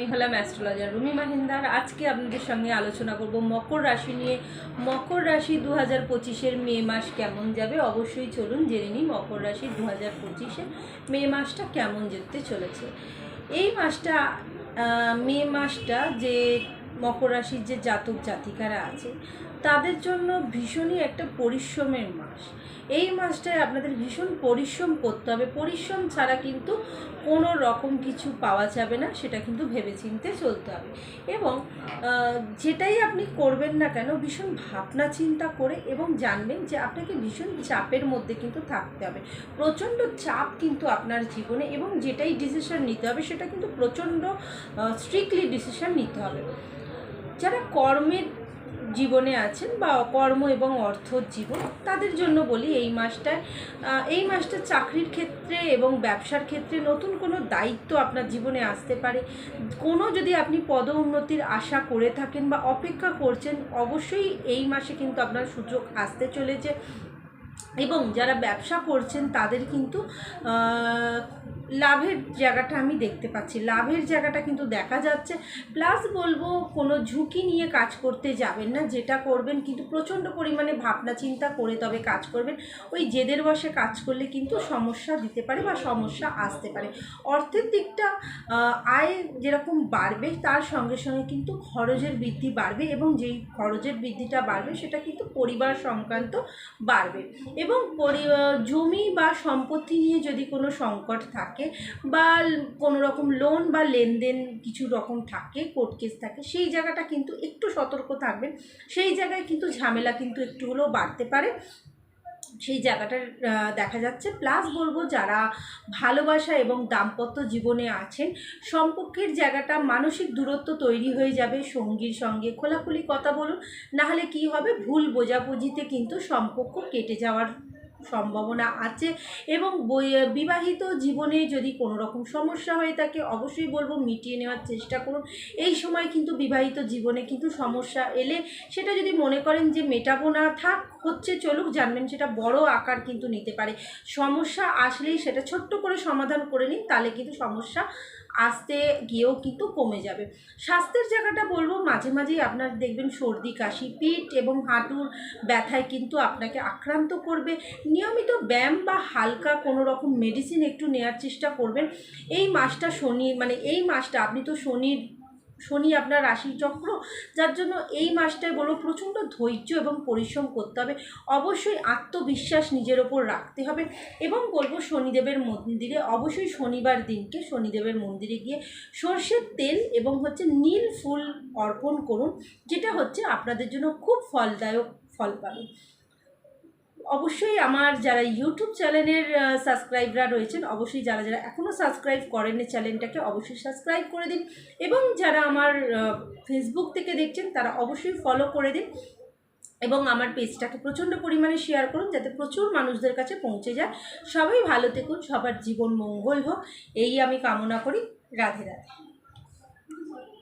আমি হলাম অ্যাস্ট্রোলজার রুমি মাহিন্দার। আজকে আপনাদের সঙ্গে আলোচনা করব মকর রাশি নিয়ে। মকর রাশি দু হাজার পঁচিশের মে মাস কেমন যাবে? অবশ্যই চলুন জেনে নিই মকর রাশি দু হাজার পঁচিশে মে মাসটা কেমন যেতে চলেছে। এই মাসটা মে মাসটা যে মকর রাশির যে জাতক জাতিকারা আছে, তাদের জন্য ভীষণই একটা পরিশ্রমের মাস। এই মাসটায় আপনাদের ভীষণ পরিশ্রম করতে হবে। পরিশ্রম ছাড়া কিন্তু কোনো রকম কিছু পাওয়া যাবে না, সেটা কিন্তু ভেবেচিন্তে চলতে হবে। এবং যেটাই আপনি করবেন না কেন, ভীষণ ভাবনা চিন্তা করে এবং জানবেন যে আপনাকে ভীষণ চাপের মধ্যে কিন্তু থাকতে হবে। প্রচণ্ড চাপ কিন্তু আপনার জীবনে এবং যেটাই ডিসিশন নিতে হবে, সেটা কিন্তু প্রচণ্ড স্ট্রিক্টলি ডিসিশন নিতে হবে। যারা কর্মের জীবনে আছেন বা কর্ম এবং অর্থ জীবন, তাদের জন্য বলি এই মাসটায় এই মাসটা চাকরির ক্ষেত্রে এবং ব্যবসার ক্ষেত্রে নতুন কোনো দায়িত্ব আপনার জীবনে আসতে পারে। কোনো যদি আপনি পদ উন্নতির আশা করে থাকেন বা অপেক্ষা করছেন, অবশ্যই এই মাসে কিন্তু আপনার সুযোগ আসতে চলেছে। এবং যারা ব্যবসা করছেন, তাদের কিন্তু লাভের জায়গাটা আমি দেখতে পাচ্ছি। লাভের জায়গাটা কিন্তু দেখা যাচ্ছে। প্লাস বলব, কোনো ঝুঁকি নিয়ে কাজ করতে যাবেন না। যেটা করবেন কিন্তু প্রচণ্ড পরিমাণে ভাবনা চিন্তা করে তবে কাজ করবেন। ওই জেদের বসে কাজ করলে কিন্তু সমস্যা দিতে পারে বা সমস্যা আসতে পারে। অর্থের দিকটা আয় যেরকম বাড়বে, তার সঙ্গে সঙ্গে কিন্তু খরচের বৃদ্ধি বাড়বে এবং যেই খরচের বৃদ্ধিটা বাড়বে, সেটা কিন্তু পরিবার সংক্রান্ত বাড়বে। এবং জমি বা সম্পত্তি নিয়ে যদি কোনো সংকট থাকে বা ল- কোনো রকম লোন বা লেনদেন কিছু রকম থাকে কোর্ট কেস থাকে, সেই জায়গাটা কিন্তু একটু সতর্ক থাকবেন। সেই জায়গায় কিন্তু ঝামেলা কিন্তু একটু হলেও বাড়তে পারে। সেই জায়গাটার দেখা যাচ্ছে। প্লাস বলব যারা ভালোবাসা এবং দাম্পত্য জীবনে আছেন, সম্পর্কের জায়গাটা মানসিক দূরত্ব তৈরি হয়ে যাবে সঙ্গীর সঙ্গে। খোলাখুলি কথা বলুন, নাহলে কি হবে? ভুল বোঝাবুঝিতে কিন্তু সম্পর্ক কেটে যাওয়ার সম্ভাবনা আছে এবং বিবাহিত জীবনে যদি কোনো রকম সমস্যা হয়ে থাকে অবশ্যই বলব মিটিয়ে নেওয়ার চেষ্টা করুন। এই সময় কিন্তু বিবাহিত জীবনে কিন্তু সমস্যা এলে সেটা যদি মনে করেন যে মেটাবো না, থাক, হচ্ছে চলুক, জানবেন সেটা বড় আকার কিন্তু নিতে পারে। সমস্যা আসলেই সেটা ছোট্ট করে সমাধান করে নিন, তাহলে কিন্তু সমস্যা আসতে গিয়েও কিন্তু কমে যাবে। স্বাস্থ্যের জায়গাটা বলব, মাঝে মাঝেই আপনার দেখবেন সর্দি, কাশি পিঠ এবং হাঁটুর ব্যথায় কিন্তু আপনাকে আক্রান্ত করবে। নিয়মিত ব্যায়াম বা হালকা কোনো রকম মেডিসিন একটু নেওয়ার চেষ্টা করবেন। এই মাসটা শনি মানে এই মাসটা, আপনি তো শনির শনি আপনার রাশি চক্র, যার জন্য এই মাসটায় বলব প্রচণ্ড ধৈর্য এবং পরিশ্রম করতে হবে। অবশ্যই আত্মবিশ্বাস নিজের ওপর রাখতে হবে এবং বলব শনিদেবের মন্দিরে, অবশ্যই শনিবার দিনকে শনিদেবের মন্দিরে গিয়ে সর্ষের তেল এবং হচ্ছে নীল ফুল অর্পণ করুন, যেটা হচ্ছে আপনাদের জন্য খুব ফলদায়ক ফল পাবেন অবশ্যই আমার যারা ইউটিউব চ্যানেলের সাবস্ক্রাইবরা রয়েছেন, অবশ্যই যারা যারা এখনও সাবস্ক্রাইব করেননি চ্যানেলটাকে অবশ্যই সাবস্ক্রাইব করে দিন এবং যারা আমার ফেসবুক থেকে দেখছেন তারা অবশ্যই ফলো করে দিন এবং আমার পেজটাকে প্রচণ্ড পরিমাণে শেয়ার করুন যাতে প্রচুর মানুষদের কাছে পৌঁছে যায়। সবাই ভালো থাকুন, সবার জীবন মঙ্গল হোক। এই আমি কামনা করি। রাধে রাধে।